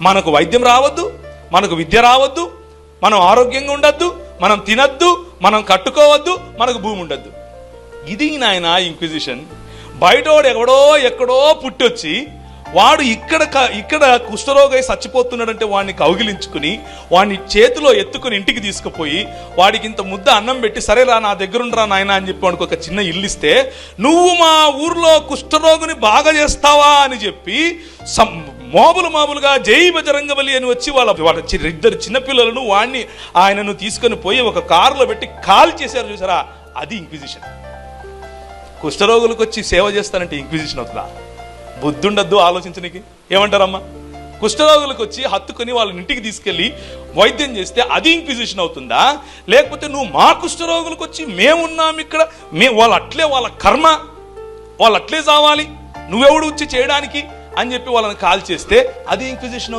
మనకు వైద్యం రావద్దు మనకు విద్య రావద్దు మనం ఆరోగ్యంగా ఉండొద్దు మనం తినద్దు మనం కట్టుకోవద్దు మనకు భూమి ఉండద్దు. ఇది నాయన ఇంక్విజిషన్ బయటోడు ఎవడో ఎక్కడో పుట్టొచ్చి వాడు ఇక్కడ ఇక్కడ కుష్ఠరోగై చచ్చిపోతున్నాడంటే వాడిని కౌగిలించుకుని వాడిని చేతిలో ఎత్తుకుని ఇంటికి తీసుకుపోయి వాడికి ఇంత ముద్ద అన్నం పెట్టి సరేరా నా దగ్గరుండరా నాయన అని చెప్పి వాడికి ఒక చిన్న ఇల్లు ఇస్తే నువ్వు మా ఊర్లో కుష్ఠరోగుని బాగా చేస్తావా అని చెప్పి సం- మోబులు మామూలుగా జై బజరంగబలి అని వచ్చి వాళ్ళ వాళ్ళ ఇద్దరు చిన్నపిల్లలను వాడిని ఆయనను తీసుకొని పోయి ఒక కారులో పెట్టి కాల్ చేశారు చూసారా? అది ఇంక్విజిషన్ కుష్ఠరోగులకు వచ్చి సేవ చేస్తానంటే ఇంక్విజిషన్ అవుతుందా బుద్ధుండద్దు ఆలోచించనికి ఏమంటారమ్మా? కుష్ఠరోగులకు వచ్చి హత్తుకొని వాళ్ళని ఇంటికి తీసుకెళ్ళి వైద్యం చేస్తే అది ఇంక్విజిషన్ అవుతుందా? లేకపోతే నువ్వు మా కుష్ఠరోగులకు వచ్చి మేమున్నాం ఇక్కడ మే వాళ్ళు అట్లే వాళ్ళ కర్మ వాళ్ళు అట్లే చావాలి నువ్వెవడు వచ్చి చేయడానికి అని చెప్పి వాళ్ళని కాల్ చేస్తే అది ఇంక్విజిషన్ అవుతుంది.